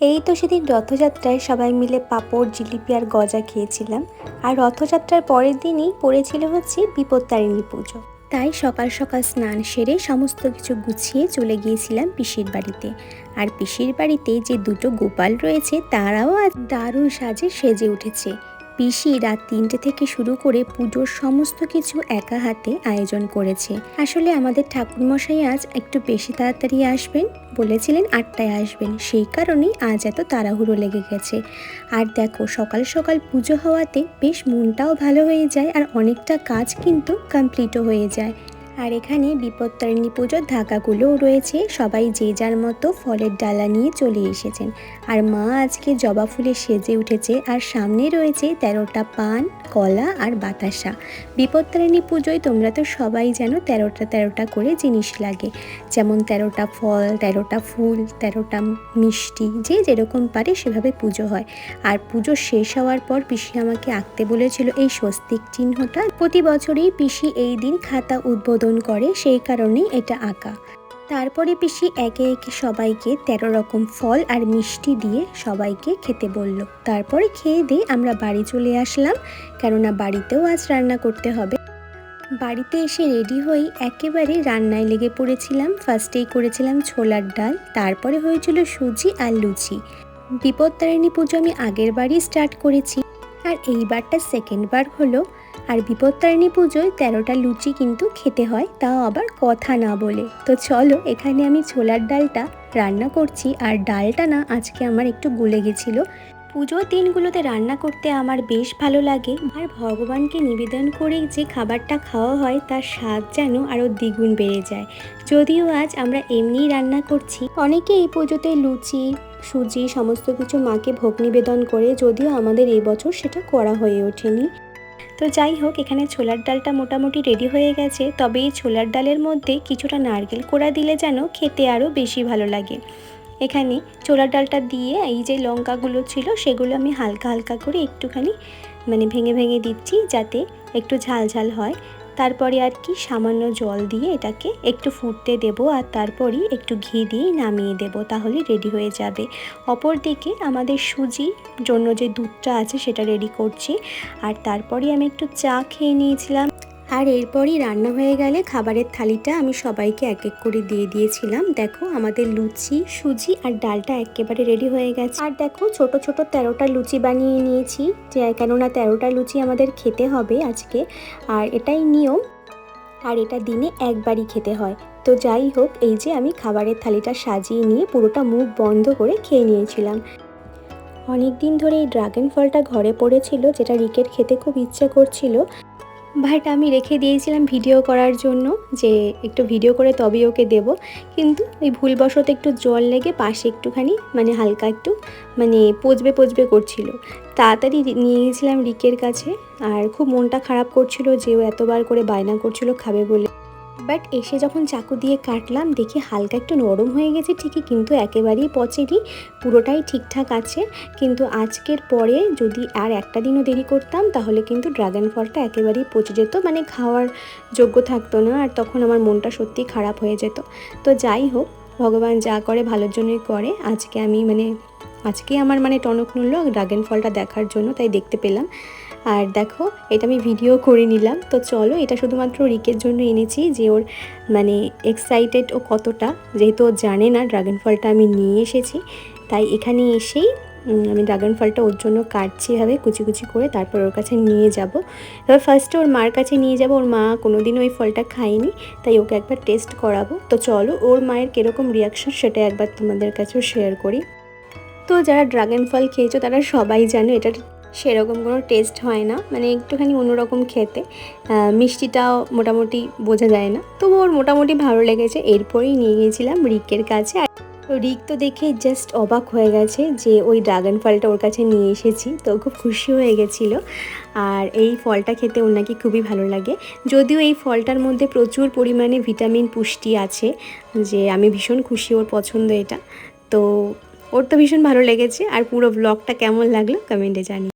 এই তো সেদিন রথযাত্রায় সবাই মিলে পাঁপড়, জিলিপি আর গজা খেয়েছিলাম। আর রথযাত্রার পরের দিনই পড়েছিল হচ্ছে বিপত্তারিণী পুজো। তাই সকাল সকাল স্নান সেরে সমস্ত কিছু গুছিয়ে চলে গিয়েছিলাম পিসির বাড়িতে। আর পিসির বাড়িতে যে দুটো গোপাল রয়েছে, তারাও আজ দারুণ সাজে সেজে উঠেছে। পিসি রাত তিনটে থেকে শুরু করে পুজোর সমস্ত কিছু একা হাতে আয়োজন করেছে। আসলে আমাদের ঠাকুরমশাই আজ একটু বেশি তাড়াতাড়ি আসবেন বলেছিলেন, আটটায় আসবেন। সেই কারণেই আজ এত তাড়াহুড়ো লেগে গেছে। আর দেখো, সকাল সকাল পুজো হওয়াতে বেশ মনটাও ভালো হয়ে যায় আর অনেকটা কাজ কিন্তু কমপ্লিটও হয়ে যায়। আর এখানে বিপত্তারিণী পুজোর ধাকাগুলোও রয়েছে। সবাই যে যার মতো ফলের ডালা নিয়ে চলে এসেছেন। আর মা আজকে জবা ফুলে সেজে উঠেছে আর সামনে রয়েছে তেরোটা পান, কলা আর বাতাসা। বিপত্তারিণী পুজোয় তোমরা তো সবাই জানো তেরোটা তেরোটা করে জিনিস লাগে। যেমন তেরোটা ফল, তেরোটা ফুল, তেরোটা মিষ্টি, যে যেরকম পারে সেভাবে পুজো হয়। আর পুজো শেষ হওয়ার পর পিসি আমাকে আঁকতে বলেছিল এই স্বস্তিক চিহ্নটা। প্রতি বছরই পিসি এই দিন খাতা উদ্বোধন করে, সেই কারণেই এটা আঁকা। তারপরে পিসি একে একে সবাইকে তেরো রকম ফল আর মিষ্টি দিয়ে সবাইকে খেতে বলল। তারপরে খেয়ে দিয়ে আমরা বাড়ি চলে আসলাম, কেননা বাড়িতেও আজ রান্না করতে হবে। বাড়িতে এসে রেডি হয়ে একেবারে রান্নায় লেগে পড়েছিলাম। ফার্স্টেই করেছিলাম ছোলার ডাল, তারপরে হয়েছিল সুজি আর লুচি। বিপত্তারিণী পুজো আমি আগের বারই স্টার্ট করেছি, আর এইবারটা সেকেন্ড বার হলো। আর বিপত্তারিণী পুজোয় তেরোটা লুচি কিন্তু খেতে হয়, তাও আবার কথা না বলে। তো চলো, এখানে আমি ছোলার ডালটা রান্না করছি, আর ডালটা না আজকে আমার একটু গলে গেছিল। পুজোর দিনগুলোতে রান্না করতে আমার বেশ ভালো লাগে। আর ভগবানকে নিবেদন করে যে খাবারটা খাওয়া হয়, তার স্বাদ যেন আরও দ্বিগুণ বেড়ে যায়। যদিও আজ আমরা এমনিই রান্না করছি। অনেকে এই পুজোতে লুচি, সুজি, সমস্ত কিছু মাকে ভোগ নিবেদন করে, যদিও আমাদের এই বছর সেটা করা হয়ে ওঠেনি। তো যাই হোক, এখানে ছোলার ডালটা মোটামুটি রেডি হয়ে গেছে। তবে এই ছোলার ডালের মধ্যে কিছুটা নারকেল কোড়া দিলে যেন খেতে আরও বেশি ভালো লাগে। এখানে ছোলার ডালটা দিয়ে এই যে লঙ্কাগুলো ছিল, সেগুলো আমি হালকা হালকা করে একটুখানি মানে ভেঙে ভেঙে দিচ্ছি যাতে একটু ঝাল ঝাল হয়। তারপরে আর কি সামান্য জল দিয়ে এটাকে একটু ফুটতে দেব আর তারপরই একটু ঘি দিয়ে নামিয়ে দেব, তাহলে রেডি হয়ে যাবে। অপর দিকে আমাদের সুজি জন্য যে দুধটা আছে সেটা রেডি করছি। আর তারপরে আমি একটু চা খেয়ে নিয়েছিলাম। আর এরপরই রান্না হয়ে গেলে খাবারের থালিটা আমি সবাইকে এক এক করে দিয়ে দিয়েছিলাম। দেখো, আমাদের লুচি, সুজি আর ডালটা একেবারে রেডি হয়ে গেছে। আর দেখো, ছোট ছোট তেরোটা লুচি বানিয়ে নিয়েছি। যে, কেননা তেরোটা লুচি আমাদের খেতে হবে আজকে। আর এটাই নিয়ম। আর এটা দিনে একবারই খেতে হয়। তো যাই হোক, এই যে আমি খাবারের থালিটা সাজিয়ে নিয়ে পুরোটা মুখ বন্ধ করে খেয়ে নিয়েছিলাম। অনেক দিন ধরে এই ড্রাগন ফলটা ঘরে পড়েছিল, যেটা রিকেট খেতে খুব ইচ্ছে করছিল। বাট আমি রেখে দিয়েছিলাম ভিডিও করার জন্য যে একটু ভিডিও করে তবেই ওকে দেব। কিন্তু ওই ভুলবশত একটু জল লেগে পাশে একটুখানি মানে হালকা একটু মানে পচবে পচবে করছিল। তাড়াতাড়ি নিয়ে গেছিলাম রিকের কাছে। আর খুব মনটা খারাপ করছিল যে ও এতবার করে বায়না করছিল খাবে বলে। বাট এসে যখন চাকু দিয়ে কাটলাম, দেখি হালকা একটু নরম হয়ে গেছে, ঠিকই কিন্তু একেবারেই পচেনি, পুরোটাই ঠিকঠাক আছে। কিন্তু আজকের পরে যদি আর একটা দিনও দেরি করতাম, তাহলে কিন্তু ড্রাগন ফলটা একেবারেই পচে যেত মানে খাওয়ার যোগ্য থাকতো না, আর তখন আমার মনটা সত্যি খারাপ হয়ে যেত। তো যাই হোক, ভগবান যা করে ভালোর জন্যই করে। আজকে আমি মানে আজকে আমার মানে টনক নড়ল ড্রাগন ফলটা দেখার জন্য, তাই দেখতে পেলাম। আর দেখো, এটা আমি ভিডিও করে নিলাম। তো চলো, এটা শুধুমাত্র রিকের জন্য এনেছি যে ওর মানে এক্সাইটেড ও কতটা। যেহেতু ও জানে না ড্রাগন ফলটা আমি নিয়ে এসেছি, তাই এখানে এসেই আমি ড্রাগন ফলটা ওর জন্য কাটছি এভাবে কুচি কুচি করে তারপর ওর কাছে নিয়ে যাব। এবার ফার্স্টে ওর মার কাছে নিয়ে যাব, ওর মা কোনোদিনও ওই ফলটা খায়নি, তাই ওকে একবার টেস্ট করাবো। তো চলো, ওর মায়ের কীরকম রিয়াকশন সেটা একবার তোমাদের কাছেও শেয়ার করি। তো যারা ড্রাগন ফল খেয়েছো তারা সবাই জানো এটা সেরকম কোনো টেস্ট হয় না মানে একটুখানি অন্যরকম খেতে। মিষ্টিটাও মোটামুটি বোঝা যায় না। তবু ওর মোটামুটি ভালো লেগেছে। এরপরেই নিয়ে গিয়েছিলাম রিকের কাছে। আর রিক তো দেখে জাস্ট অবাক হয়ে গেছে যে ওই ড্রাগন ফলটা ওর কাছে নিয়ে এসেছি। তো খুব খুশি হয়ে গেছিল। আর এই ফলটা খেতে ওর নাকি খুবই ভালো লাগে। যদিও এই ফলটার মধ্যে প্রচুর পরিমাণে ভিটামিন পুষ্টি আছে, যে আমি ভীষণ খুশি ওর পছন্দ এটা। তো ওর তো ভীষণ ভালো লেগেছে। আর পুরো ব্লগটা কেমন লাগল কমেন্টে জানি